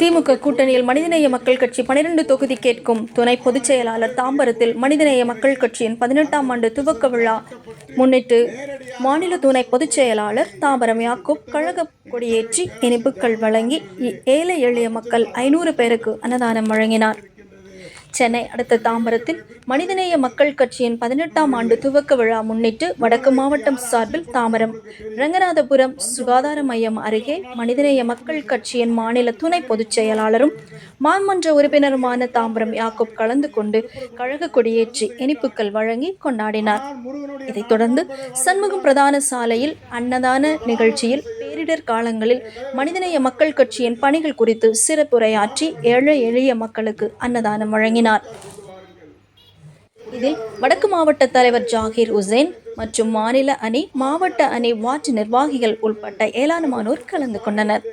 திமுக கூட்டணியில் மனிதநேய மக்கள் கட்சி பனிரெண்டு தொகுதி கேட்கும். துணை பொதுச் செயலாளர் தாம்பரத்தில் மனிதநேய மக்கள் கட்சியின் பதினெட்டாம் ஆண்டு துவக்க விழா முன்னிட்டு மாநில துணை பொதுச் செயலாளர் தாம்பரம் யாக்கூப் கழக கொடியேற்றி இனிப்புகள் வழங்கி இ- ஏழை எளிய மக்கள் ஐநூறு பேருக்கு அன்னதானம் வழங்கினார். சென்னை அடுத்த தாம்பரத்தில் மனிதநேய மக்கள் கட்சியின் பதினெட்டாம் ஆண்டு துவக்க விழா முன்னிட்டு வடக்கு மாவட்டம் சார்பில் தாம்பரம் ரங்கநாதபுரம் சுகாதார மையம் அருகே மனிதநேய மக்கள் கட்சியின் மாநில துணை பொதுச் செயலாளரும் மாமன்ற உறுப்பினருமான தாம்பரம் யாக்கோப் கலந்து கொண்டு கழக கொடியேற்றி இனிப்புகள் வழங்கி கொண்டாடினார். இதைத் தொடர்ந்து சண்முகம் பிரதான சாலையில் அன்னதான நிகழ்ச்சியில் பேரிடர் காலங்களில் மனிதநேய மக்கள் கட்சியின் பணிகள் குறித்து சிறப்புரையாற்றி ஏழை எளிய மக்களுக்கு அன்னதானம் வழங்கினார். இதில் வடக்கு மாவட்ட தலைவர் ஜாகிர் உசேன் மற்றும் மாநில அணி மாவட்ட அணி வார்டு நிர்வாகிகள் உள்பட்ட ஏராளமானோர் கலந்து கொண்டனர்.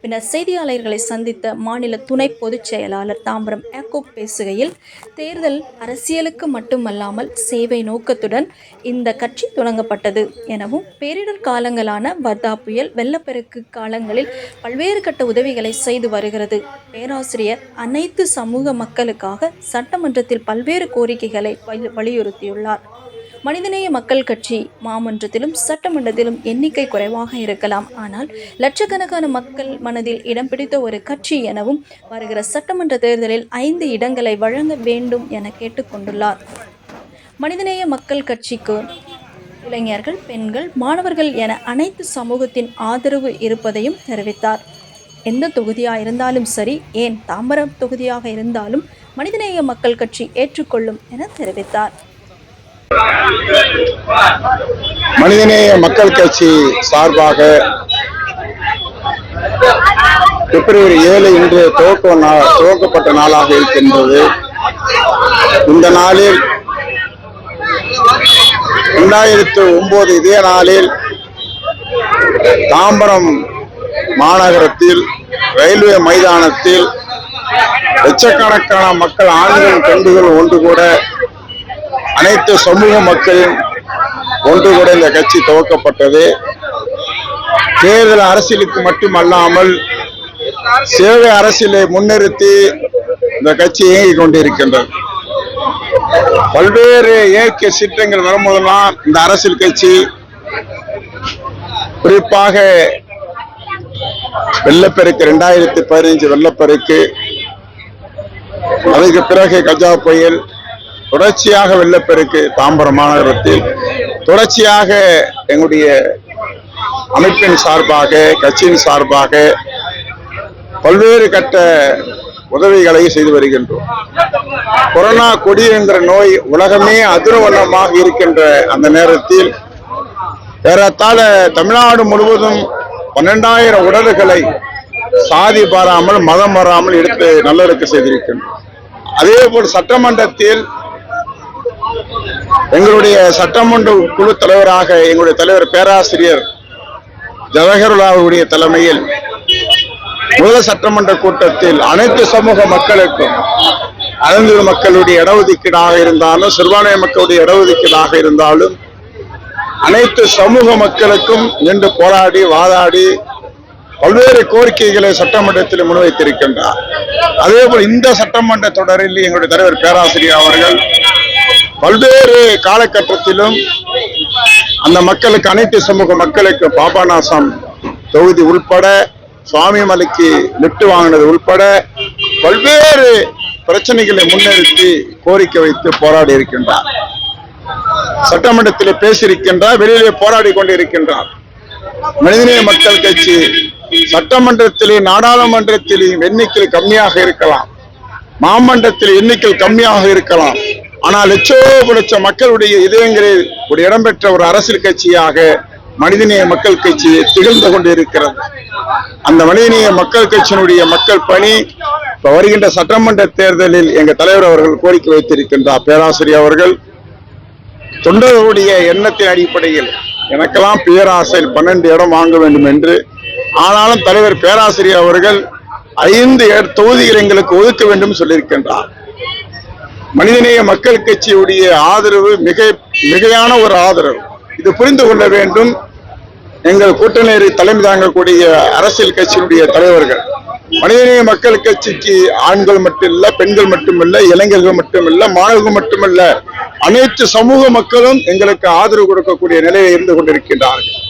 பின்னர் செய்தியாளர்களை சந்தித்த மாநில துணை பொதுச் செயலாளர் தாம்பரம் ஏகோப் பேசுகையில் தேர்தல் அரசியலுக்கு மட்டுமல்லாமல் சேவை நோக்கத்துடன் இந்த கட்சி தொடங்கப்பட்டது எனவும் பேரிடர் காலங்களான வர்தா புயல் வெள்ளப்பெருக்கு காலங்களில் பல்வேறு கட்ட உதவிகளை செய்து வருகிறது. பேராசிரியர் அனைத்து சமூக மக்களுக்காக சட்டமன்றத்தில் பல்வேறு கோரிக்கைகளை வலி- வலியுறுத்தியுள்ளார். மனிதநேய மக்கள் கட்சி மாமன்றத்திலும் சட்டமன்றத்திலும் எண்ணிக்கை குறைவாக இருக்கலாம். ஆனால் லட்சக்கணக்கான மக்கள் மனதில் இடம் பிடித்த ஒரு கட்சி எனவும் வருகிற சட்டமன்ற தேர்தலில் ஐந்து இடங்களை வழங்க வேண்டும் என கேட்டுக்கொண்டுள்ளார் மனிதநேய மக்கள் கட்சிக்கு இளைஞர்கள் பெண்கள் மாணவர்கள் என அனைத்து சமூகத்தின் ஆதரவு இருப்பதையும் தெரிவித்தார். எந்த தொகுதியாக இருந்தாலும் சரி ஏன் தாம்பரம் தொகுதியாக இருந்தாலும் மனிதநேய மக்கள் கட்சி ஏற்றுக்கொள்ளும் என தெரிவித்தார். மனிதநேய மக்கள் கட்சி சார்பாக பிப்ரவரி ஏழு இன்று துவக்க நாள் துவக்கப்பட்ட நாளாக இருக்கின்றது. இந்த நாளில் இரண்டாயிரத்து ஒன்பது இதே நாளில் தாம்பரம் மாநகரத்தில் ரயில்வே மைதானத்தில் லட்சக்கணக்கான மக்கள் ஆண்கள் பெண்கள் ஒன்று கூட அனைத்து சமூக மக்களின் ஒன்று கூட இந்த கட்சி துவக்கப்பட்டது. தேர்தல் அரசியலுக்கு மட்டுமல்லாமல் சேவை அரசியலை முன்னிறுத்தி இந்த கட்சி இயங்கிக் கொண்டிருக்கின்றது. பல்வேறு இயற்கை சீற்றங்கள் வரும்போதெல்லாம் இந்த அரசியல் கட்சி குறிப்பாக வெள்ளப்பெருக்கு ரெண்டாயிரத்தி பதினைஞ்சு வெள்ளப்பெருக்கு அதுக்கு பிறகு கஜா புயல் தொடர்ச்சியாக வெள்ளப்பெருக்கு தாம்பரம் மாநகரத்தில் தொடர்ச்சியாக எங்களுடைய அமைப்பின் சார்பாக கட்சியின் சார்பாக பல்வேறு கட்ட உதவிகளை செய்து வருகின்றோம். கொரோனா கொடி என்ற நோய் உலகமே அதிர்வண்ணமாக இருக்கின்ற அந்த நேரத்தில் ஏறத்தாழ தமிழ்நாடு முழுவதும் பன்னெண்டாயிரம் உடல்களை சாதி பாராமல் மதம் வராமல் எடுத்து நல்லடக்க செய்திருக்கின்றோம். அதே போல் சட்டமன்றத்தில் எங்களுடைய சட்டமன்ற குழு தலைவராக எங்களுடைய தலைவர் பேராசிரியர் ஜவஹர்லா அவருடைய தலைமையில் முதல் சட்டமன்ற கூட்டத்தில் அனைத்து சமூக மக்களுக்கும் அனைத்து மக்களுடைய இடஒதுக்கீடாக இருந்தாலும் சிறுபான்மை மக்களுடைய இடஒதுக்கீடாக இருந்தாலும் அனைத்து சமூக மக்களுக்கும் நின்று போராடி வாதாடி பல்வேறு கோரிக்கைகளை சட்டமன்றத்தில் முன்வைத்திருக்கின்றார். அதே போல் இந்த சட்டமன்ற தொடரில் எங்களுடைய தலைவர் பேராசிரியர் அவர்கள் பல்வேறு காலகட்டத்திலும் அந்த மக்களுக்கு அனைத்து சமூக மக்களுக்கு பாபாநாசம் தொகுதி உள்பட சுவாமிமலைக்கு லிப்ட் வாங்கினது உள்பட பல்வேறு பிரச்சனைகளை முன்னிறுத்தி கோரிக்கை வைத்து போராடி இருக்கின்றார். சட்டமன்றத்தில் பேசியிருக்கின்றார் வெளியிலே போராடி கொண்டிருக்கின்றார். மனிதநேய மக்கள் கட்சி சட்டமன்றத்திலே நாடாளுமன்றத்திலே எண்ணிக்கை கம்மியாக இருக்கலாம். மாமன்றத்தில் எண்ணிக்கை கம்மியாக இருக்கலாம். ஆனால் லட்சோப லட்ச மக்களுடைய இதயங்களில் ஒரு இடம்பெற்ற ஒரு அரசியல் கட்சியாக மனிதநேய மக்கள் கட்சி திகழ்ந்து கொண்டிருக்கிறது. அந்த மனிதநேய மக்கள் கட்சியினுடைய மக்கள் பணி இப்ப வருகின்ற சட்டமன்ற தேர்தலில் எங்க தலைவர் அவர்கள் கோரிக்கை வைத்திருக்கின்றார். பேராசிரியர் அவர்கள் தொண்டர்களுடைய எண்ணத்தின் அடிப்படையில் எனக்கெல்லாம் பேராசையில் பன்னெண்டு இடம் வாங்க வேண்டும் என்று. ஆனாலும் தலைவர் பேராசிரியர் அவர்கள் ஐந்து தொகுதிகள் எங்களுக்கு ஒதுக்க வேண்டும் சொல்லியிருக்கின்றார். மனிதநேய மக்கள் கட்சியுடைய ஆதரவு மிக மிகையான ஒரு ஆதரவு. இது புரிந்து கொள்ள வேண்டும். எங்கள் கூட்டணி தலைமை தாங்கக்கூடிய அரசியல் கட்சியினுடைய தலைவர்கள். மனிதநேய மக்கள் கட்சிக்கு ஆண்கள் மட்டுமில்ல பெண்கள் மட்டுமில்ல இளைஞர்கள் மட்டுமில்ல மாணவர்கள் மட்டுமல்ல. அனைத்து சமூக மக்களும் எங்களுக்கு ஆதரவு கொடுக்கக்கூடிய நிலையில் இருந்து கொண்டிருக்கின்றார்கள்.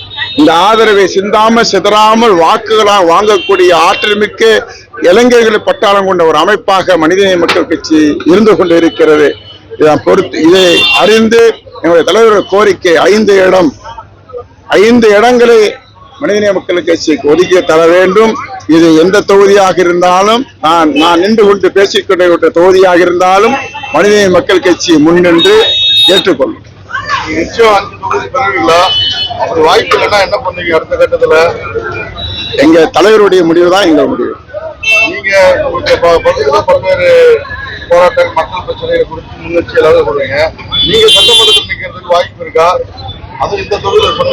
இந்த ஆதரவை சிந்தாமல் சிதறாமல் வாக்குகளாக வாங்கக்கூடிய ஆற்றல் மிக்க இளைஞர்கள் பட்டாளம் கொண்ட ஒரு அமைப்பாக மனிதநேய மக்கள் கட்சி இருந்து கொண்டிருக்கிறது. இதை பொறுத்து இதை அறிந்து எங்களுடைய தலைவர்கள் கோரிக்கை ஐந்து இடம் ஐந்து இடங்களை மனிதநேய மக்கள் கட்சிக்கு ஒதுக்கி தர வேண்டும். இது எந்த தொகுதியாக இருந்தாலும் நான் நான் நின்று கொண்டு பேசிக்கொண்ட தொகுதியாக இருந்தாலும் மனிதநேய மக்கள் கட்சி முன்னின்று ஏற்றுக்கொள்ளும். வாய்ப்பு இல்லைன்னா என்ன பண்ணுவீங்க அடுத்த கட்டத்துல? எங்க தலைவருடைய முடிவு தான் எங்கள் முடிவு. நீங்க உங்களுடைய பகுதியில் பல்வேறு போராட்டங்கள் மக்கள் பிரச்சனைகளை குறித்து முன்னெச்சரிக்கை இல்லாத சொல்றீங்க நீங்க சட்டமன்றத்தில் நிற்கிறதுக்கு வாய்ப்பு இருக்கா?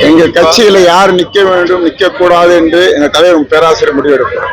எங்க கட்சியில யார் நிக்க வேண்டும் நிக்க கூடாது என்று எங்க தலைவர் பேராசிரியர் முடிவெடுப்பார்